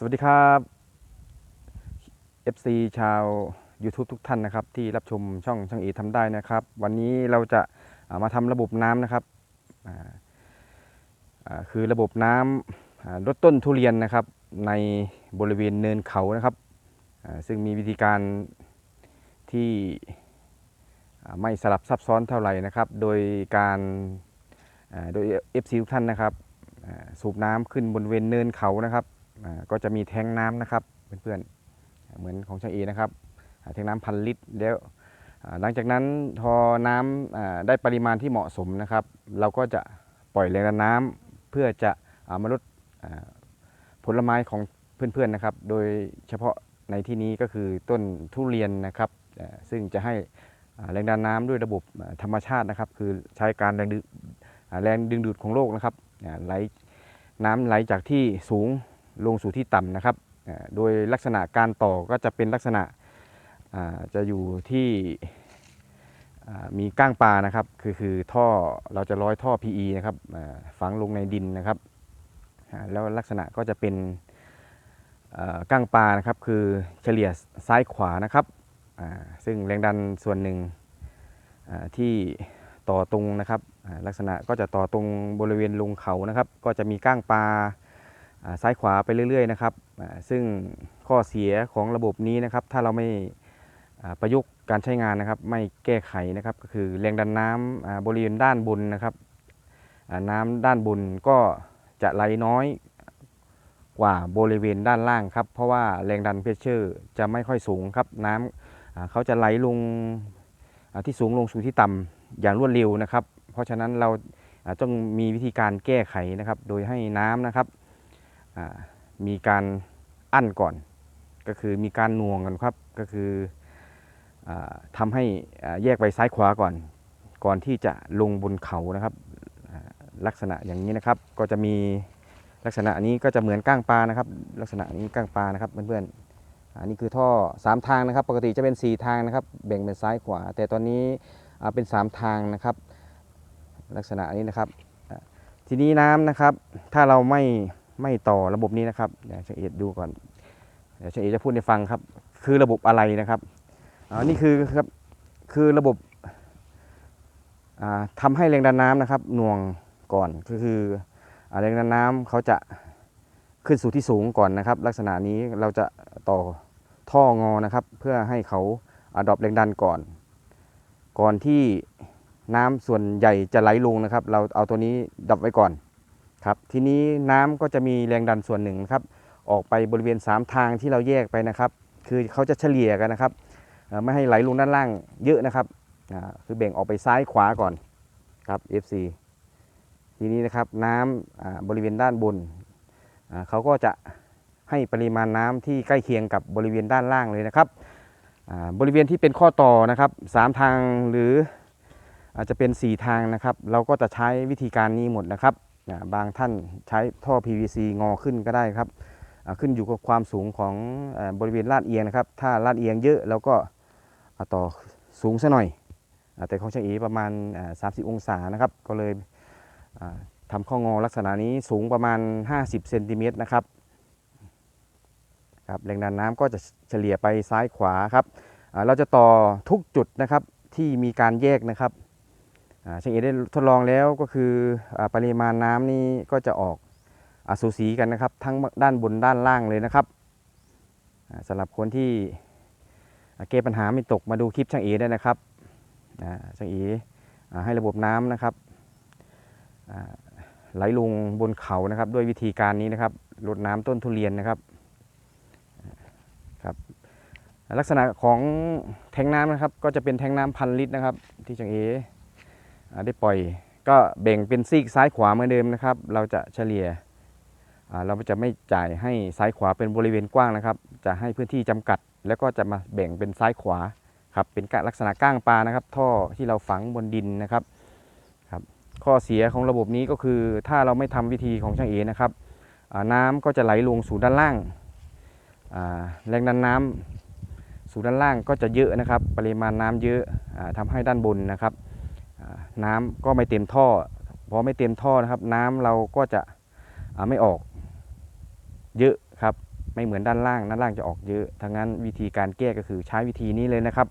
สวัสดีครับ FC ชาว YouTube ทุกท่านนะครับ ที่รับชมช่องช่างเอทำได้นะครับ วันนี้เราจะามาทำระบบน้ำนะครับคือระบบน้ำลดต้นทุเรียนนะครับ ในบริเวณเนินเขานะครับ ซึ่งมีวิธีการที่ไม่สลับซับซ้อนเท่าไหร่นะครับ โดยการโดย FC ทุกท่านนะครับ สูบน้ำขึ้นบริเวณเนินเขานะครับ ก็จะมีแทงน้ำนะครับเพื่อนๆเหมือนของช่างเอนะครับแทงน้ำพันลิตรแล้วหลังจากนั้นพอน้ำอ่าได้ปริมาณที่เหมาะสมนะครับ เราก็จะปล่อยแรงดันน้ำเพื่อจะอามาลดผลไม้ของเพื่อนๆนะครับ โดยเฉพาะในที่นี้ก็คือต้นทุเรียนนะครับ ซึ่งจะให้แรงดันน้ำด้วยระบบธรรมชาตินะครับ คือใช้การแรงดึงแรงดึงดูดของโลกนะครับไหลน้ำไหลจากที่สูง ลงสู่ที่ต่ำนะครับ โดยลักษณะการต่อก็จะเป็นลักษณะจะอยู่ที่มีก้างปลานะครับ คือคือท่อเราจะร้อยท่อ PE นะครับฝังลงในดินนะครับแล้วลักษณะก็จะเป็นก้างปลานะครับ คือเฉลี่ยซ้ายขวานะครับซึ่งแรงดันส่วนหนึ่งที่ต่อตรงนะครับลักษณะก็จะต่อตรงบริเวณลงเขานะครับ ก็จะมีก้างปลา ซ้ายขวาไปเรื่อยๆนะครับซึ่งข้อเสียของระบบนี้นะครับ ถ้าเราไม่ประยุกต์การใช้งานนะครับ ไม่แก้ไขนะครับ ก็คือแรงดันน้ำอ่าบริเวณด้านบนนะครับ น้ำด้านบนก็จะไหลน้อยกว่าบริเวณด้านล่างครับ เพราะว่าแรงดันเพชเชอร์จะไม่ค่อยสูงครับ น้ำอ่าเขาจะไหลลงที่สูงลงสู่ที่ต่ำอย่างรวดเร็วนะครับ เพราะฉะนั้นเราต้องมีวิธีการแก้ไขนะครับ โดยให้น้ำนะครับ มีการอั้นก่อน ก็คือมีการน่วงกันครับ ก็คืออาทำให้แยกไปซ้ายขวาก่อน ก่อนที่จะลงบนเขานะครับ ลักษณะอย่างนี้นะครับ ก็จะมีลักษณะนี้ก็จะเหมือนก้างปลานะครับ ลักษณะนี้ก้างปลานะครับเพื่อนๆอันนี้คือท่อ 3 ทางนะครับ ปกติจะเป็น 4 ทางนะครับ แบ่งเป็นซ้ายขวา แต่ตอนนี้เป็น 3 ทางนะครับ ลักษณะนี้นะครับ ทีนี้น้ำนะครับ ถ้าเราไม่ ไม่ต่อระบบนี้นะครับเดี๋ยวช่างเอกดูก่อนเดี๋ยวช่างเอกจะพูดให้ฟังครับ คือระบบอะไรนะครับอ่านี่คือครับคือระบบอ่าทำให้แรงดันน้ำนะครับหน่วงก่อนก็คือแรงดันน้ำเขาจะขึ้นสู่ที่สูงก่อนนะครับ ลักษณะนี้เราจะต่อท่องอนะครับ เพื่อให้เขาอดรอปแรงดันก่อน ก่อนที่น้ำส่วนใหญ่จะไหลลงนะครับ เราเอาตัวนี้ดับไว้ก่อน ครับทีนี้น้ำก็จะมีแรงดันส่วนหนึ่งครับออกไปบริเวณ 3 ทางที่เราแยกไปนะครับ คือเขาจะเฉลี่ยกันนะครับไม่ให้ไหลลงด้านล่างเยอะนะครับคือแบ่งออกไปซ้ายขวาก่อนครับ FC ทีนี้นะครับน้ำอ่าบริเวณด้านบนเขาก็จะให้ปริมาณน้ำที่ใกล้เคียงกับบริเวณด้านล่างเลยนะครับบริเวณที่เป็นข้อต่อนะครับสามทางหรืออาจจะเป็น 4 ทางนะครับ เราก็จะใช้วิธีการนี้หมดนะครับ อ่าบางท่านใช้ท่อ PVC งอขึ้นก็ได้ครับขึ้นอยู่กับความสูงของบริเวณลาดเอียงนะครับ ถ้าลาดเอียงเยอะเราก็ต่อสูงซะหน่อย แต่ของช่างเอประมาณ 30 องศานะครับ ก็เลยอ่าทำข้องอลักษณะนี้สูงประมาณ 50 เซนติเมตรนะครับครับแรงดันน้ำก็จะเฉลี่ยไปซ้ายขวาครับเราจะต่อทุกจุดนะครับที่มีการแยกนะครับ ช่างเอได้ทดลองแล้วก็คืออปริมาณน้ำนี่ก็จะออกอสูสีกันนะครับ ทั้งด้านบนด้านล่างเลยนะครับอ่าสำหรับคนที่อ่าแก้ปัญหาไม่ตกมาดูคลิปช่างเอได้นะครับช่างเอให้ระบบน้ำนะครับไหลลงบนเขานะครับ ด้วยวิธีการนี้นะครับลดน้ำต้นทุเรียนนะครับครับลักษณะของแทงน้ำนะครับ ก็จะเป็นแทงน้ำพันลิตรนะครับ ที่ช่างเอ ได้ปล่อยก็แบ่งเป็นซีกซ้ายขวาเหมือนเดิมนะครับ เราจะเฉลี่ยเราจะไม่จ่ายให้ซ้ายขวาเป็นบริเวณกว้างนะครับ จะให้พื้นที่จำกัด แล้วก็จะมาแบ่งเป็นซ้ายขวาครับเป็นลักษณะก้างปลานะครับ ท่อที่เราฝังบนดินนะครับครับ ข้อเสียของระบบนี้ก็คือถ้าเราไม่ทำวิธีของช่างเอนะครับน้ำก็จะไหลลงสู่ด้านล่าง แรงดันน้ำสู่ด้านล่างก็จะเยอะนะครับ ปริมาณน้ำเยอะอาทำให้ด้านบนนะครับ น้ำก็ไม่เต็มท่อพอไม่เต็มท่อนะครับ น้ำเราก็จะไม่ออกเยอะครับ ไม่เหมือนด้านล่างด้านล่างจะออกเยอะทั้งนั้นวิธีการแก้ก็คือใช้วิธีนี้เลยนะครับ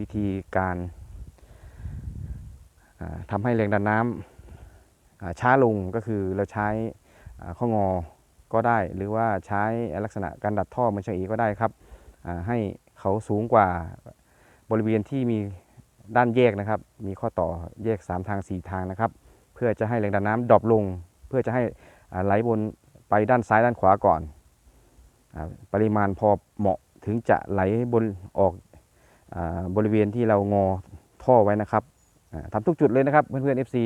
วิธีการอ่าทำให้แรงดันน้ำอ่าช้าลงก็คือเราใช้ข้องอก็ได้ หรือว่าใช้ลักษณะการดัดท่อเหมือนช่างอีก็ได้ครับให้เขาสูงกว่าบริเวณที่มี ด้านแยกนะครับ มีข้อต่อแยก 3 ทาง 4 ทางนะครับ เพื่อจะให้แรงดันน้ำดรอปลง เพื่อจะให้ไหลบนไปด้านซ้ายด้านขวาก่อนอปริมาณพอเหมาะถึงจะไหลบนออกอบริเวณที่เรางอท่อไว้นะครับอ่าทำทุกจุดเลยนะครับเพื่อนๆ FC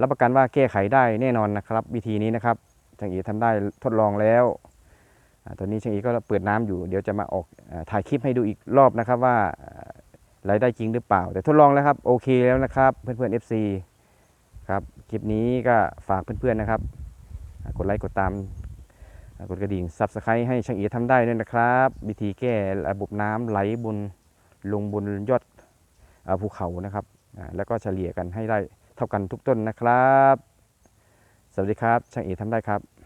รับประกันว่าแก้ไขได้แน่นอนนะครับ วิธีนี้นะครับช่างเอทำได้ทดลองแล้วอตอนนี้ช่างเอก็เปิดน้ำอยู่ เดี๋ยวจะมาออกอถ่ายคลิปให้ดูอีกรอบนะครับว่า รายได้จริงหรือเปล่า แต่ทดลองแล้วครับโอเคแล้วนะครับ เพื่อนๆ FC ครับคลิปนี้ก็ฝากเพื่อนๆนะครับ กดไลค์กดตามกดกระดิ่ง Subscribe ให้ช่างเอทำได้ด้วยนะครับ วิธีแก้ระบบน้ำไหลบนลงบนยอดภูเขานะครับ แล้วก็เฉลี่ยกันให้ได้เท่ากันทุกต้นนะครับ สวัสดีครับ ช่างเอทำได้ครับ